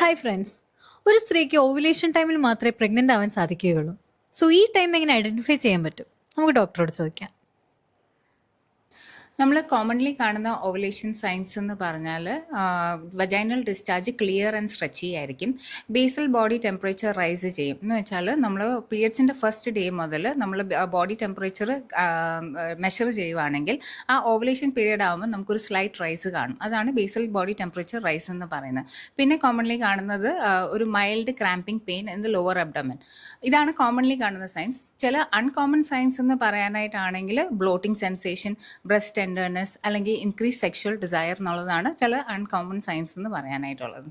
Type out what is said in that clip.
Hi friends ഒരു സ്ത്രീക്ക് ovulation ടൈമിൽ മാത്രമേ പ്രഗ്നന്റ് ആവാൻ സാധിക്കുകയുള്ളൂ. സോ ഈ ടൈം എങ്ങനെ ഐഡന്റിഫൈ ചെയ്യാൻ പറ്റും? നമുക്ക് ഡോക്ടറോട് ചോദിക്കാം. നമ്മൾ കോമൺലി കാണുന്ന ഓവലേഷൻ സൈൻസ് എന്ന് പറഞ്ഞാൽ vaginal discharge clear and stretchy ആയിരിക്കും. ബേസൽ ബോഡി ടെമ്പറേച്ചർ റൈസ് ചെയ്യും. എന്ന് വെച്ചാൽ നമ്മൾ പീരിയഡ്സിന്റെ ഫസ്റ്റ് ഡേ മുതൽ നമ്മൾ ബോഡി ടെമ്പറേച്ചർ മെഷർ ചെയ്യുവാണെങ്കിൽ ആ ഓവലേഷൻ പീരീഡ് ആകുമ്പോൾ നമുക്കൊരു സ്ലൈറ്റ് റൈസ് കാണും. അതാണ് ബേസൽ ബോഡി ടെമ്പറേച്ചർ റൈസ് എന്ന് പറയുന്നത്. പിന്നെ കോമൺലി കാണുന്നത് ഒരു mild cramping pain in the lower abdomen ഇതാണ് കോമൺലി കാണുന്ന സയൻസ് ചില അൺകോമൺ സയൻസ് എന്ന് പറയാനായിട്ടാണെങ്കിൽ ബ്ലോട്ടിംഗ് സെൻസേഷൻ ബ്രസ്റ്റ് ടെൻഡർനെസ് അല്ലെങ്കിൽ ഇൻക്രീസ് സെക്ഷൽ ഡിസയർ എന്നുള്ളതാണ് ചില അൺകോമൺ സയൻസ് എന്ന് പറയാനായിട്ടുള്ളത്.